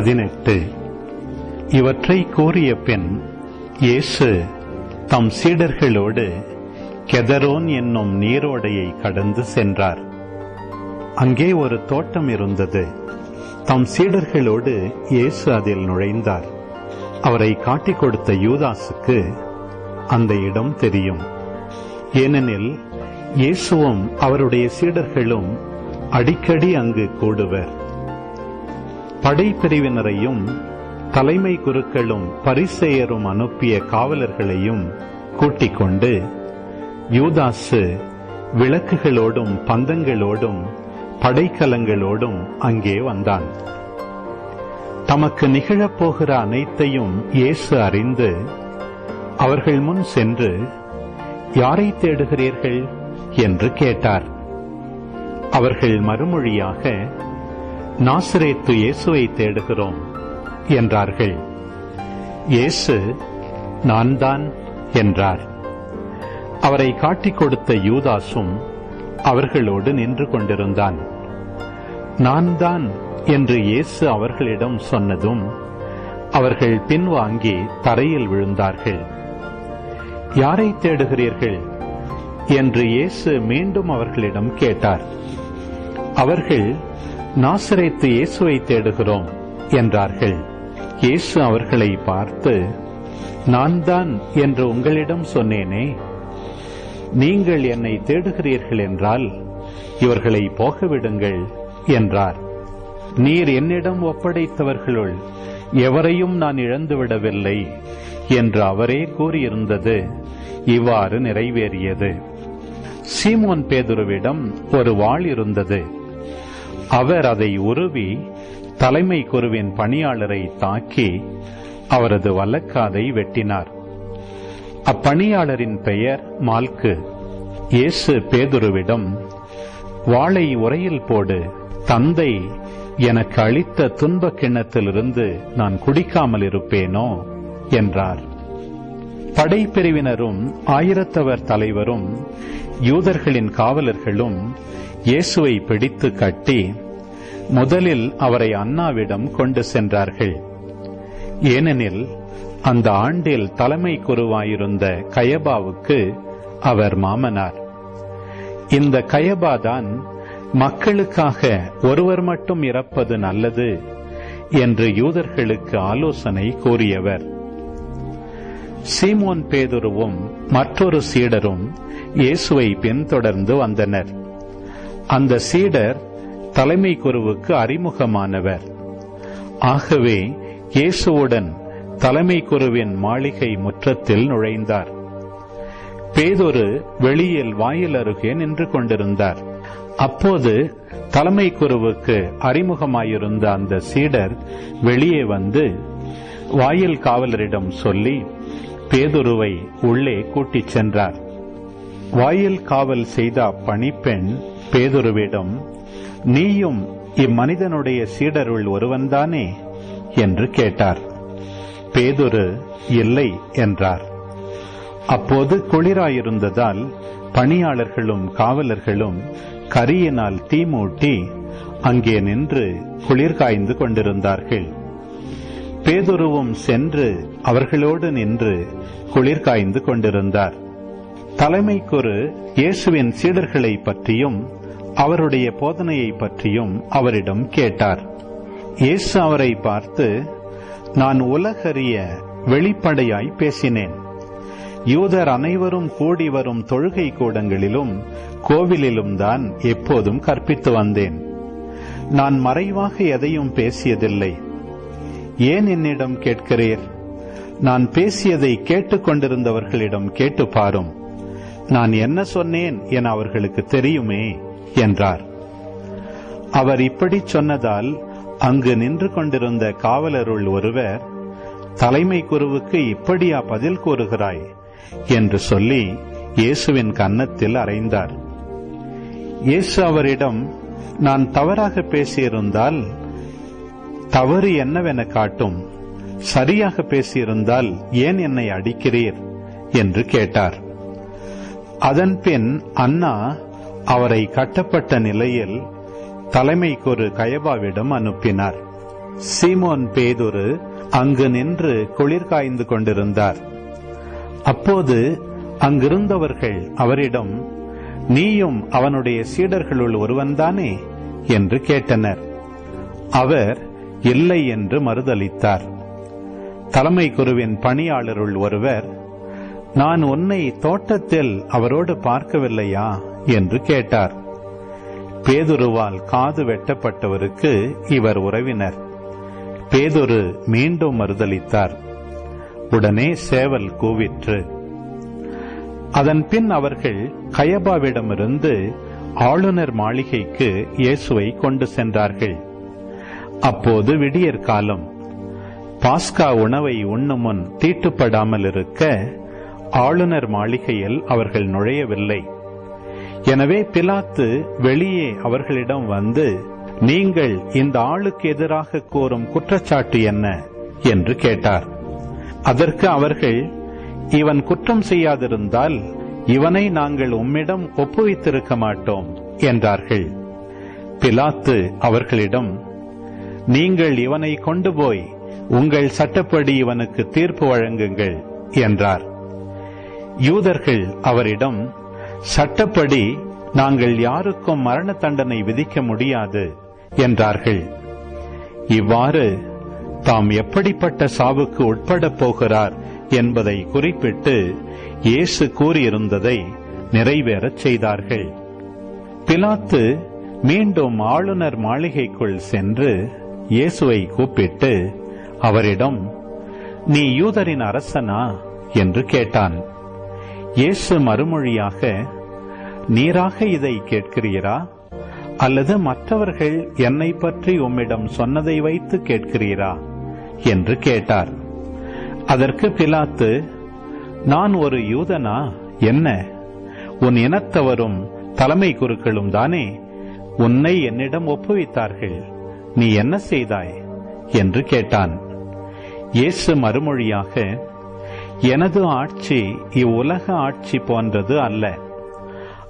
பதினெட்டு. இவற்றை கூறிய பின் இயேசு தம் சீடர்களோடு கெதரோன் என்னும் நீரோடையை கடந்து சென்றார். அங்கே ஒரு தோட்டம் இருந்தது. தம் சீடர்களோடு இயேசு அதில் நுழைந்தார். அவரை காட்டிக் கொடுத்த யூதாசுக்கு அந்த இடம் தெரியும். ஏனெனில் இயேசுவும் அவருடைய சீடர்களும் அடிக்கடி அங்கு கூடுவர். படைப்பிரிவினரையும் தலைமை குருக்களும் பரிசெயரும் அனுப்பிய காவலர்களையும் கூட்டிக் கொண்டு யூதாசு விளக்குகளோடும் பந்தங்களோடும் படைக்கலங்களோடும் அங்கே வந்தான். தமக்கு நிகழப்போகிற அனைத்தையும் இயேசு அறிந்து அவர்கள் முன் சென்று யாரை தேடுகிறீர்கள்? என்று கேட்டார். அவர்கள் மறுமொழியாக நாசிரேத்து இயேசுவை தேடுகிறோம் என்றார்கள். இயேசு நான் தான் என்றார். அவரை காட்டிக் கொடுத்த யூதாசும் அவர்களோடு நின்று கொண்டிருந்தான். நான் தான் என்று இயேசு அவர்களிடம் சொன்னதும் அவர்கள் பின்வாங்கி தரையில் விழுந்தார்கள். யாரை தேடுகிறீர்கள்? என்று இயேசு மீண்டும் அவர்களிடம் கேட்டார். அவர்கள் நாசரேத்து இயேசுவை தேடுகிறோம் என்றார்கள். இயேசு அவர்களை பார்த்து நான் தான் என்று உங்களிடம் சொன்னேனே. நீங்கள் என்னை தேடுகிறீர்கள் என்றால் இவர்களை போகவிடுங்கள் என்றார். நீர் என்னிடம் ஒப்படைத்தவர்களுள் எவரையும் நான் இழந்துவிடவில்லை என்று அவரே கூறியிருந்தது. இவ்வாறு நிறைவேறியது. சீமோன் பேதுருவிடம் ஒரு வாள் இருந்தது. அவர் அதை உருவி தலைமை குருவின் பணியாளரை தாக்கி அவரது வலக்காதை வெட்டினார். அப்பணியாளரின் பெயர் மால்கு. இயேசு பேதுருவிடம் வாளை உரையில் போடு தந்தை எனக்கு அளித்த துன்ப கிண்ணத்திலிருந்து நான் குடிக்காமல் இருப்பேனோ? என்றார். படைப்பிரிவினரும் ஆயிரத்தவர் தலைவரும் யூதர்களின் காவலர்களும் இயேசுவை பிடித்து கட்டி முதலில் அவரை அண்ணாவிடம் கொண்டு சென்றார்கள். ஏனெனில் அந்த ஆண்டில் தலைமை குருவாயிருந்த கயபாவுக்கு அவர் மாமனார். இந்த கயபாதான் மக்களுக்காக ஒருவர் மட்டும் இறப்பது நல்லது என்று யூதர்களுக்கு ஆலோசனை கூறியவர். சீமோன் பேதுருவும் மற்றொரு சீடரும் இயேசுவை பின்தொடர்ந்து வந்தனர். அந்த சீடர் தலைமை குருவுக்கு அறிமுகமானவர். ஆகவே இயேசுவுடன் தலைமை குருவின் மாளிகை முற்றத்தில் நுழைந்தார். பேதொரு வெளியில் வாயில் அருகே நின்று கொண்டிருந்தார். அப்போது தலைமை குருவுக்கு அறிமுகமாயிருந்த அந்த சீடர் வெளியே வந்து வாயில் காவலரிடம் சொல்லி பேதுருவை உள்ளே கூட்டிச் சென்றார். வாயில் காவல் செய்த அப்பணிப்பெண் பேதுருவிடம் நீயும் இம்மனிதனுடைய சீடருள் ஒருவன்தானே? என்று கேட்டார். பேதுரு இல்லை என்றார். அப்போது குளிராயிருந்ததால் பணியாளர்களும் காவலர்களும் கரியினால் தீமூட்டி அங்கே நின்று குளிர் காய்ந்து கொண்டிருந்தார்கள். பேதுருவும் சென்று அவர்களோடு நின்று குளிர் காய்ந்து கொண்டிருந்தார். தலைமைக்குரு இயேசுவின் சீடர்களை பற்றியும் அவருடைய போதனையை பற்றியும் அவரிடம் கேட்டார். இயேசு அவரை பார்த்து நான் உலகறிய வெளிப்படையாய் பேசினேன். யூதர் அனைவரும் கூடி வரும் தொழுகை கூடங்களிலும் கோவிலிலும் தான் எப்போதும் கற்பித்து வந்தேன். நான் மறைவாக எதையும் பேசியதில்லை. ஏன் என்னிடம் கேட்கிறீர்? நான் பேசியதை கேட்டுக்கொண்டிருந்தவர்களிடம் கேட்டு பாரும். நான் என்ன சொன்னேன் என அவர்களுக்கு தெரியுமே. என்றார். அவர் இப்படி சொன்னதால் அங்கு நின்று கொண்டிருந்த காவலருள் ஒருவர் தலைமை குருவுக்கு இப்படியா பதில் கூறுகிறாய்? என்று சொல்லி இயேசுவின் கன்னத்தில் அறைந்தார். இயேசு அவரிடம் நான் தவறாக பேசியிருந்தால் தவறு என்னவென காட்டும். சரியாக பேசியிருந்தால் ஏன் என்னை அடிக்கிறீர்? என்று கேட்டார். அதன்பின் அண்ணா அவரை கட்டப்பட்ட நிலையில் தலைமைக்கொரு கயபாவிடம் அனுப்பினார். சீமோன் பேதுரு அங்கு நின்று குளிர் காய்ந்து கொண்டிருந்தார். அப்போது அங்கிருந்தவர்கள் அவரிடம் நீயும் அவனுடைய சீடர்களுள் ஒருவன்தானே? என்று கேட்டனர். அவர் இல்லை என்று மறுதளித்தார் தலைமை குருவின் பணியாளருள் ஒருவர் நான் உன்னை தோட்டத்தில் அவரோடு பார்க்கவில்லையா? என்று கேட்டார். பேதுருவால் காது வெட்டப்பட்டவருக்கு இவர் உறவினர். பேதுரு மீண்டும் மறுதளித்தார் உடனே சேவல் கூவிற்று. அதன் பின் அவர்கள் கயபாவிடமிருந்து ஆளுநர் மாளிகைக்கு இயேசுவை கொண்டு சென்றார்கள். அப்போது விடியற் காலம். பாஸ்கா உணவை உண்ணும் முன் தீட்டுப்படாமல் இருக்க ஆளுநர் மாளிகையில் அவர்கள் நுழையவில்லை. எனவே பிலாத்து வெளியே அவர்களிடம் வந்து நீங்கள் இந்த ஆளுக்கு எதிராக கோரும் குற்றச்சாட்டு என்ன? என்று கேட்டார். அதற்கு அவர்கள் இவன் குற்றம் செய்யாதிருந்தால் இவனை நாங்கள் உம்மிடம் ஒப்புவித்திருக்க மாட்டோம் என்றார்கள். பிலாத்து அவர்களிடம் நீங்கள் இவனை கொண்டு போய் உங்கள் சட்டப்படி இவனுக்கு தீர்ப்பு வழங்குங்கள் என்றார். யூதர்கள் அவரிடம் சட்டப்படி நாங்கள் யாருக்கும் மரண தண்டனை விதிக்க முடியாது என்றார்கள். இவ்வாறு தாம் எப்படிப்பட்ட சாவுக்கு உட்படப் போகிறார் என்பதை குறிப்பிட்டு இயேசு கூறியிருந்ததை நிறைவேறச் செய்தார்கள். பிலாத்து மீண்டும் ஆளுநர் மாளிகைக்குள் சென்று இயேசுவை கூப்பிட்டு அவரிடம் நீ யூதரின் அரசனா? என்று கேட்டான். இயேசு மறுமொழியாக நீராக இதை கேட்கிறீரா? அல்லது மற்றவர்கள் என்னை பற்றி உம்மிடம் சொன்னதை வைத்து கேட்கிறீரா? என்று கேட்டார். அதற்கு பிலாத்து நான் ஒரு யூதனா? என்ன? உன் இனத்தவரும் தலைமை குருக்களும் தானே? உன்னை என்னிடம் ஒப்புவித்தார்கள். நீ என்ன செய்தாய்? என்று கேட்டான். இயேசு மறுமொழியாக எனது ஆட்சி இவ்வுலக ஆட்சி போன்றது அல்ல.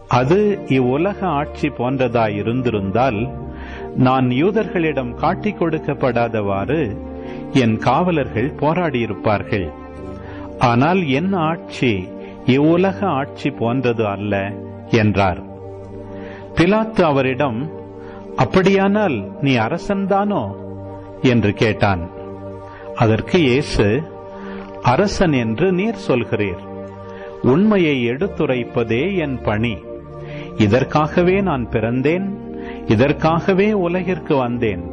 அது இவ்வுலக ஆட்சி போன்றதாய் இருந்திருந்தால் நான் யூதர்களிடம் காட்டிக் கொடுக்கப்படாதவாறு என் காவலர்கள் போராடியிருப்பார்கள். ஆனால் என் ஆட்சி இவ்வுலக ஆட்சி போன்றது அல்ல என்றார். பிலாத்து அவரிடம் அப்படியானால் நீ அரசன்தானோ? என்று கேட்டான். அதற்கு இயேசு அரசன் என்று நீர் சொல்கிறீர். உண்மையை எடுத்துரைப்பதே என் பணி. இதற்காகவே நான் பிறந்தேன். இதற்காகவே உலகிற்கு வந்தேன்.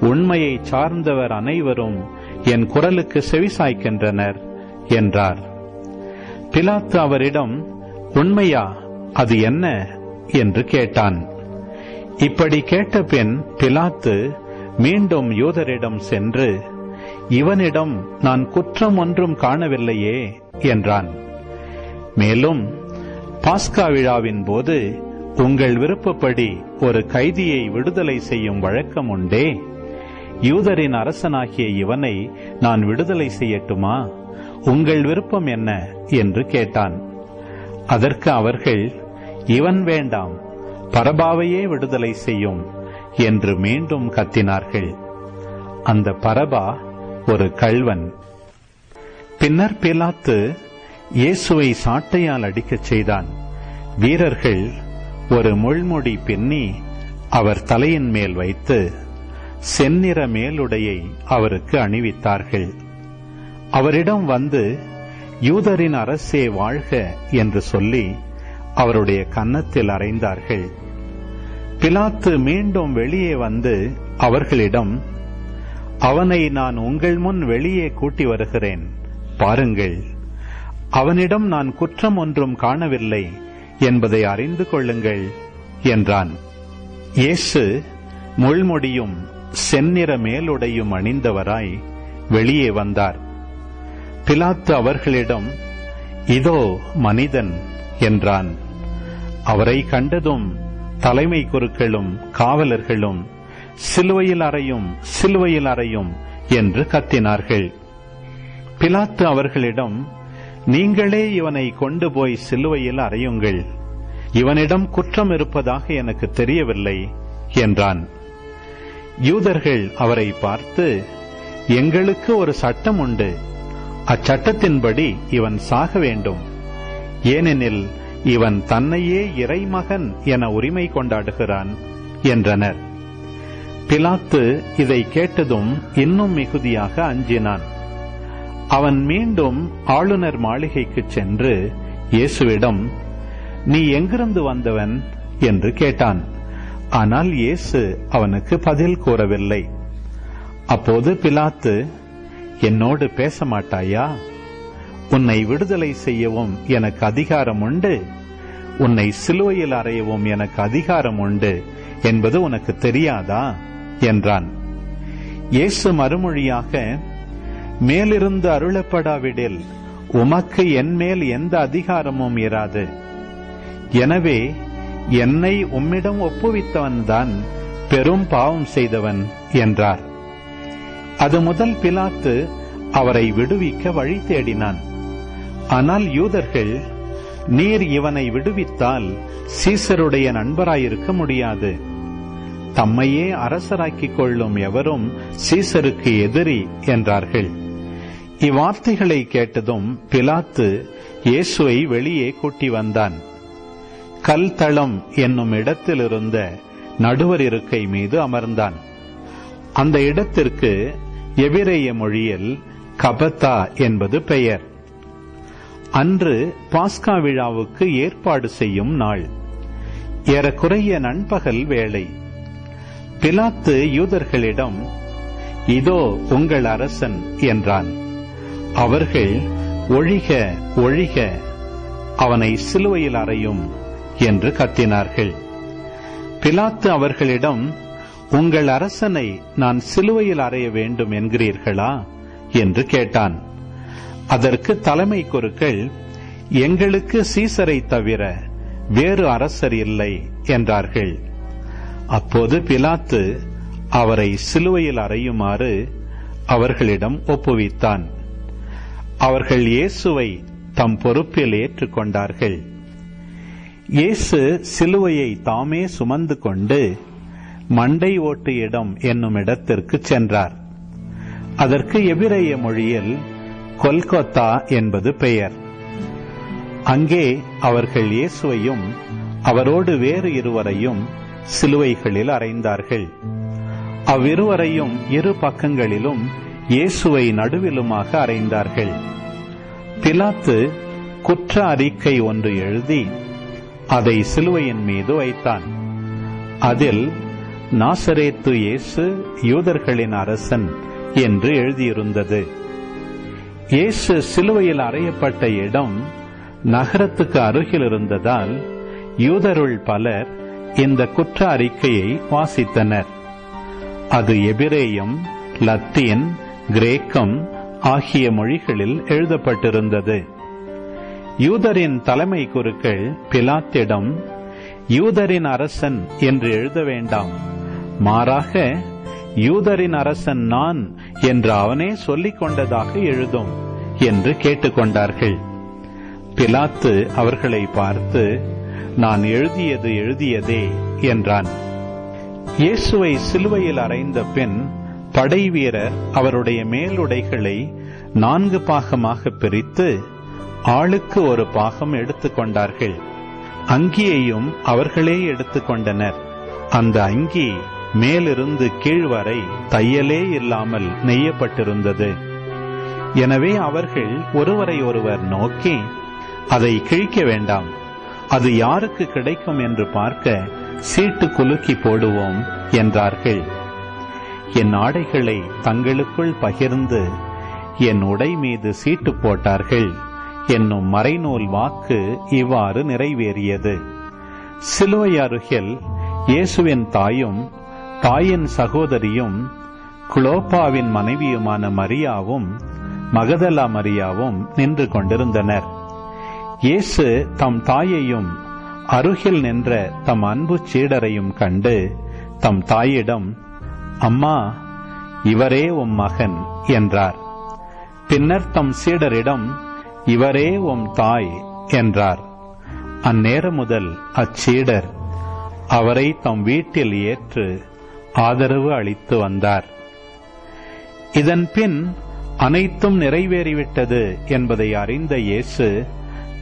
உண்மையை சார்ந்தவர் அனைவரும் என் குரலுக்கு செவிசாய்க்கின்றனர் என்றார். பிலாத்து அவரிடம் உண்மையா? அது என்ன? என்று கேட்டான். இப்படி கேட்ட பின் பிலாத்து மீண்டும் யூதரிடம் சென்று இவனிடம் நான் குற்றம் ஒன்றும் காணவில்லையே என்றான். மேலும் பாஸ்கா விழாவின் போது உங்கள் விருப்பப்படி ஒரு கைதியை விடுதலை செய்யும் வழக்கம் உண்டே. யூதரின் அரசனாகிய இவனை நான் விடுதலை செய்யட்டுமா? உங்கள் விருப்பம் என்ன? என்று கேட்டான். அதற்கு அவர்கள் இவன் வேண்டாம் பரபாவையே விடுதலை செய்யும் என்று மீண்டும் கத்தினார்கள். அந்த பரபா ஒரு கள்வன். பின்னர் பிலாத்து இயேசுவை சாட்டையால் அடிக்கச் செய்தான். வீரர்கள் ஒரு முள்முடி பின்னி அவர் தலையின் மேல் வைத்து செந்நிற மேலுடையை அவருக்கு அணிவித்தார்கள். அவரிடம் வந்து யூதரின் அரசே வாழ்க என்று சொல்லி அவருடைய கன்னத்தில் அறைந்தார்கள். பிலாத்து மீண்டும் வெளியே வந்து அவர்களிடம் அவனை நான் உங்கள் முன் வெளியே கூட்டி வருகிறேன். பாருங்கள் அவனிடம் நான் குற்றம் ஒன்றும் காணவில்லை என்பதை அறிந்து கொள்ளுங்கள் என்றான். இயேசு முள்முடியும் செந்நிற மேலுடையும் அணிந்தவராய் வெளியே வந்தார். பிலாத்து அவர்களிடம் இதோ மனிதன் என்றான். அவரை கண்டதும் தலைமை குருக்களும் காவலர்களும் சிலுவையில் அறையும் சிலுவையில் அறையும் என்று கத்தினார்கள். பிலாத்து அவர்களிடம் நீங்களே இவனை கொண்டு போய் சிலுவையில் அறையுங்கள். இவனிடம் குற்றம் இருப்பதாக எனக்கு தெரியவில்லை என்றான். யூதர்கள் அவரை பார்த்து எங்களுக்கு ஒரு சட்டம் உண்டு. அச்சட்டத்தின்படி இவன் சாக வேண்டும். ஏனெனில் இவன் தன்னையே இறைமகன் என உரிமை கொண்டாடுகிறான் என்றனர். பிலாத்து இதை கேட்டதும் இன்னும் மிகுதியாக அஞ்சினான். அவன் மீண்டும் ஆளுநர் மாளிகைக்குச் சென்று இயேசுவிடம் நீ எங்கிருந்து வந்தவன்? என்று கேட்டான். ஆனால் இயேசு அவனுக்கு பதில் கூறவில்லை. அப்போது பிலாத்து என்னோடு பேச மாட்டாயா? உன்னை விடுதலை செய்யவும் எனக்கு அதிகாரம் உண்டு. உன்னை சிலுவையில் அறையவும் எனக்கு அதிகாரம் உண்டு. என்பது உனக்கு தெரியாதா? என்றான். இயேசு மறுமொழியாக மேலிருந்து அருளப்படாவிடில் உமக்கு என்மேல் எந்த அதிகாரமும் இராது. எனவே என்னை உம்மிடம் ஒப்புவித்தவன்தான் பெரும் பாவம் செய்தவன் என்றார். அது முதல் பிலாத்து அவரை விடுவிக்க வழி தேடினான். ஆனால் யூதர்கள் நீர் இவனை விடுவித்தால் சீசருடைய நண்பராயிருக்க முடியாது. தம்மையே அரசராக்கிக் கொள்ளும் எவரும் சீசருக்கு எதிரி என்றார்கள். இவ்வார்த்தைகளை கேட்டதும் பிலாத்து இயேசுவை வெளியே கூட்டி வந்தான். கல் தளம் என்னும் இடத்திலிருந்த நடுவர் இருக்கை மீது அமர்ந்தான். அந்த இடத்திற்கு எபிரேய மொழியில் கபத்தா என்பது பெயர். அன்று பாஸ்கா விழாவுக்கு ஏற்பாடு செய்யும் நாள். ஏறக்குறைய நண்பகல் வேளை. பிலாத்து யூதர்களிடம் இதோ உங்கள் அரசன் என்றான். அவர்கள் ஒழிக ஒழிக அவனை சிலுவையில் அறையும் என்று கத்தினார்கள். பிலாத்து அவர்களிடம் உங்கள் அரசனை நான் சிலுவையில் அறைய வேண்டும் என்கிறீர்களா? என்று கேட்டான். அதற்கு தலைமை குருக்கள் எங்களுக்கு சீசரை தவிர வேறு அரசர் இல்லை என்றார்கள். அப்போது பிலாத்து அவரை சிலுவையில் அறையுமாறு அவர்களிடம் ஒப்புவித்தான். அவர்கள் இயேசுவை தம் பொறுப்பில் ஏற்றுக்கொண்டார்கள். இயேசு சிலுவையை தாமே சுமந்து கொண்டு மண்டை ஓட்டு இடம் என்னும் இடத்திற்கு சென்றார். அதற்கு எபிரேய மொழியில் கொல்கொத்தா என்பது பெயர். அங்கே அவர்கள் இயேசுவையும் அவரோடு வேறு இருவரையும் சிலுவைகளில் அறைந்தார்கள். அவ்விருவரையும் இரு பக்கங்களிலும் இயேசுவை நடுவிலுமாக அறைந்தார்கள். பிலாத்து குற்ற அறிக்கை ஒன்று எழுதி அதை சிலுவையின் மீது வைத்தான். அதில் நாசரேத்து இயேசு யூதர்களின் அரசன் என்று எழுதியிருந்தது. இயேசு சிலுவையில் அறையப்பட்ட இடம் நகரத்துக்கு அருகில் இருந்ததால் யூதருள் பலர் இந்த குற்ற அறிக்கையை வாசித்தனர். அது எபிரேயம் லத்தீன் கிரேக்கம் ஆகிய மொழிகளில் எழுதப்பட்டிருந்தது. யூதரின் தலைமை குருக்கள் பிலாத்திடம் யூதரின் அரசன் என்று எழுத வேண்டாம். மாறாக யூதரின் அரசன் நான் என்று அவனே சொல்லிக் கொண்டதாக எழுதும் என்று கேட்டுக்கொண்டார்கள் பிலாத்து அவர்களை பார்த்து நான் எழுதியது எழுதியதே என்றான். இயேசுவை சிலுவையில் அறைந்த பின் படைவீரர் அவருடைய மேலுடைகளை நான்கு பாகமாக பிரித்து ஆளுக்கு ஒரு பாகம் எடுத்துக்கொண்டார்கள் அங்கியையும் அவர்களே எடுத்துக்கொண்டனர் அந்த அங்கி மேலிருந்து கீழ் வரை தையலே இல்லாமல் நெய்யப்பட்டிருந்தது. எனவே அவர்கள் ஒருவரை ஒருவர் நோக்கி அதை கிழிக்க வேண்டாம். அது யாருக்கு கிடைக்கும் என்று பார்க்க சீட்டு குலுக்கி போடுவோம் என்றார்கள். என் ஆடைகளை தங்களுக்குள் பகிர்ந்து என் உடை மீது சீட்டு போட்டார்கள். என்னும் மறைநூல் வாக்கு இவ்வாறு நிறைவேறியது. சிலுவை அருகில் இயேசுவின் தாயும் தாயின் சகோதரியும் குளோப்பாவின் மனைவியுமான மரியாவும் மகதலா மரியாவும் நின்று கொண்டிருந்தனர். இயேசு தம் தாயையும் அருகில் நின்ற தம் அன்பு சீடரையும் கண்டு தம் தாயிடம் அம்மா இவரே உம் மகன் என்றார். பின்னர் தம் சீடரிடம் இவரே உம் தாய் என்றார். அந்நேரம் முதல் அச்சீடர் அவரை தம் வீட்டில் ஏற்று ஆதரவு அளித்து வந்தார். இதன் பின் அனைத்தும் நிறைவேறிவிட்டது என்பதை அறிந்த இயேசு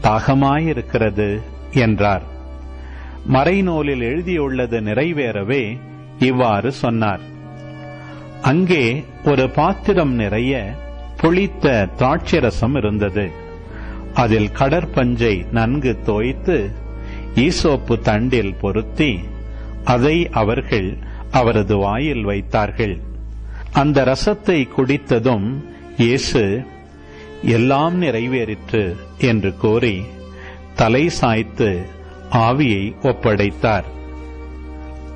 தாகமாயிருக்கிறது என்றார். மறைநூலில் எழுதியுள்ளது நிறைவேறவே இவ்வாறு சொன்னார். அங்கே ஒரு பாத்திரம் நிறைய புளித்த திராட்சரசம் இருந்தது. அதில் கடற்பஞ்சை நன்கு தோய்த்து ஈசோப்பு தண்டில் பொருத்தி அதை அவர்கள் அவரது வாயில் வைத்தார்கள். அந்த ரசத்தை குடித்ததும் இயேசு எல்லாம் நிறைவேறிற்று என்று கூறி தலை சாய்த்து ஆவியை ஒப்படைத்தார்.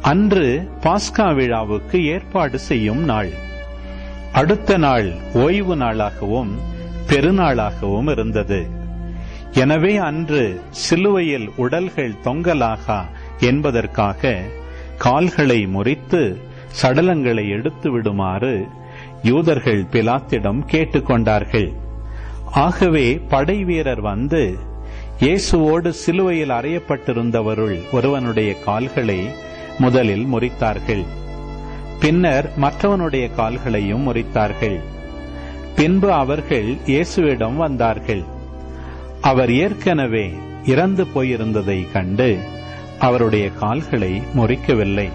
அன்று பாஸ்கா விழாவுக்கு ஏற்பாடு செய்யும் நாள். அடுத்த நாள் ஓய்வு நாளாகவும் பெருநாளாகவும் இருந்தது. எனவே அன்று சிலுவையில் உடல்கள் தொங்கலாகா என்பதற்காக கால்களை முறித்து சடலங்களை எடுத்து விடுமாறு யூதர்கள் பிலாத்திடம் கேட்டுக்கொண்டார்கள். ஆகவே படை வீரர் வந்து இயேசுவோடு சிலுவையில் அறையப்பட்டிருந்தவருள் ஒருவனுடைய கால்களை முதலில் முறித்தார்கள். பின்னர் மற்றவனுடைய கால்களையும் முறித்தார்கள். பின்பு அவர்கள் இயேசுவிடம் வந்தார்கள். அவர் ஏற்கனவே இறந்து போயிருந்ததை கண்டு அவருடைய கால்களை முறிக்கவில்லை.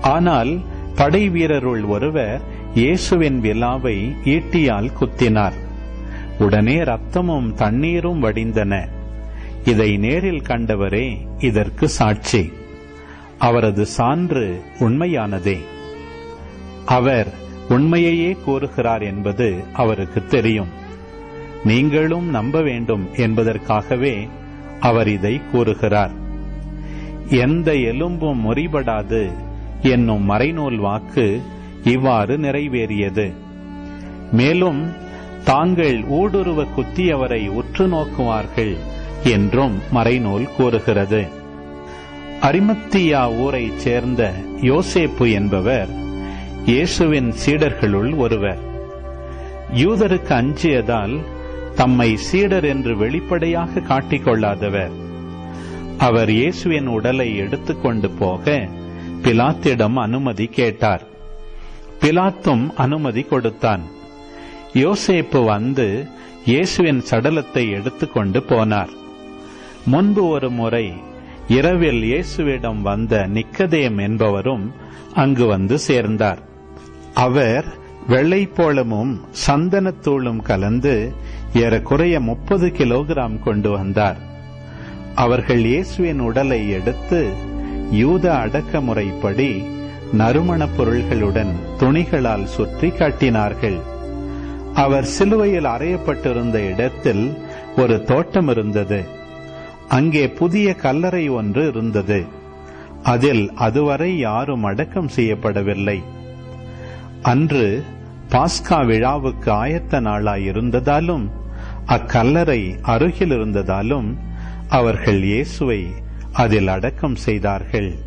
ஆனால் படை வீரருள் ஒருவர் இயேசுவின் விழாவை ஈட்டியால் குத்தினார். உடனே ரத்தமும் தண்ணீரும் வடிந்தன. இதை நேரில் கண்டவரே இதற்கு சாட்சி. அவரது சான்று உண்மையானதே. அவர் உண்மையையே கூறுகிறார் என்பது அவருக்கு தெரியும். நீங்களும் நம்ப வேண்டும் என்பதற்காகவே அவர் இதை கூறுகிறார். எந்த எலும்பும் முறிபடாது என்னும் மறைநூல் வாக்கு இவ்வாறு நிறைவேறியது. மேலும் தாங்கள் ஊடுருவ குத்தியவரை உற்று நோக்குவார்கள் என்றும் மறைநூல் கூறுகிறது. அரிமத்தியா ஊரைச் சேர்ந்த யோசேப்பு என்பவர் இயேசுவின் சீடர்களுள் ஒருவர். யூதருக்கு அஞ்சியதால் தம்மை சீடர் என்று வெளிப்படையாக காட்டிக்கொள்ளாதவர். அவர் இயேசுவின் உடலை எடுத்துக்கொண்டு போக பிலாத்திடம் அனுமதி கேட்டார். பிலாத்தும் அனுமதி கொடுத்தான். யோசேப்பு வந்து இயேசுவின் சடலத்தை எடுத்துக்கொண்டு போனார். முன்பு ஒரு முறை இரவில் இயேசுவிடம் வந்த நிக்கதேம் என்பவரும் அங்கு வந்து சேர்ந்தார். அவர் வெள்ளைப்போளமும் சந்தனத்தூளும் கலந்து ஏறக்குறைய முப்பது கிலோகிராம் கொண்டு வந்தார். அவர்கள் இயேசுவின் உடலை எடுத்து யூத அடக்கமுறைப்படி நறுமணப் பொருள்களுடன் துணிகளால் சுற்றி கட்டினார்கள். அவர் சிலுவையில் அறையப்பட்டிருந்த இடத்தில் ஒரு தோட்டம் இருந்தது. அங்கே புதிய கல்லறை ஒன்று இருந்தது. அதில் அதுவரை யாரும் அடக்கம் செய்யப்படவில்லை. அன்று பாஸ்கா விழாவுக்கு ஆயத்த நாளாயிருந்ததாலும் அக்கல்லறை அருகில் இருந்ததாலும் அவர்கள் இயேசுவை அதில் அடக்கம் செய்தார்கள்.